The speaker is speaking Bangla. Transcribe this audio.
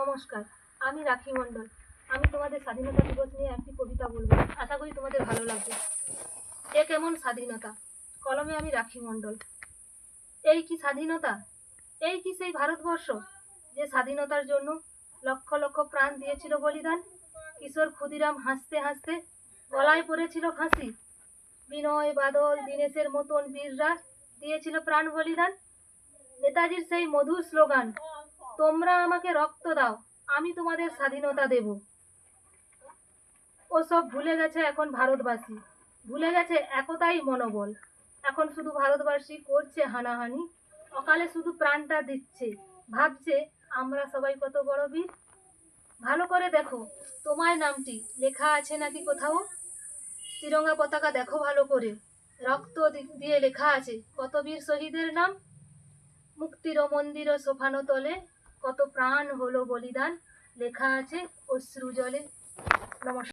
নমস্কার, আমি রাখি মণ্ডল। আমি তোমাদের স্বাধীনতা দিবস নিয়ে একটি কবিতা বলব। আশা করি তোমাদের ভালো লাগবে। এ কেমন স্বাধীনতা? কলমে আমি রাখি মণ্ডল। এই কি স্বাধীনতা? এই কি সেই ভারতবর্ষ যে স্বাধীনতার জন্য লক্ষ লক্ষ প্রাণ দিয়েছিল বলিদান? কিশোর ক্ষুদিরাম হাসতে হাসতে গলায় পড়েছিল ফাঁসি। বিনয় বাদল, দীনেশের মতন বীররা দিয়েছিল প্রাণ বলিদান। নেতাজির সেই মধুর স্লোগান তোমরা আমাকে রক্ত দাও, আমি তোমাদের স্বাধীনতা দেব। ও সব ভুলে গেছে এখন ভারতবাসী। ভুলে গেছে একতাই মনোবল। এখন শুধু ভারতবাসী করছে হানাহানি, অকালে শুধু প্রাণটা দিচ্ছে। ভাবছে, আমরা সবাই কত বড় বীর? ভালো করে দেখো, তোমার নামটি লেখা আছে নাকি কোথাও? তিরঙ্গা পতাকা দেখো ভালো করে। রক্ত দিয়ে লেখা আছে, কত বীর শহীদের নাম? মুক্তির মন্দির সোফানো তলে কত প্রাণ হলো বলিদান। লেখা আছে অশ্রু জলে নমস্কার।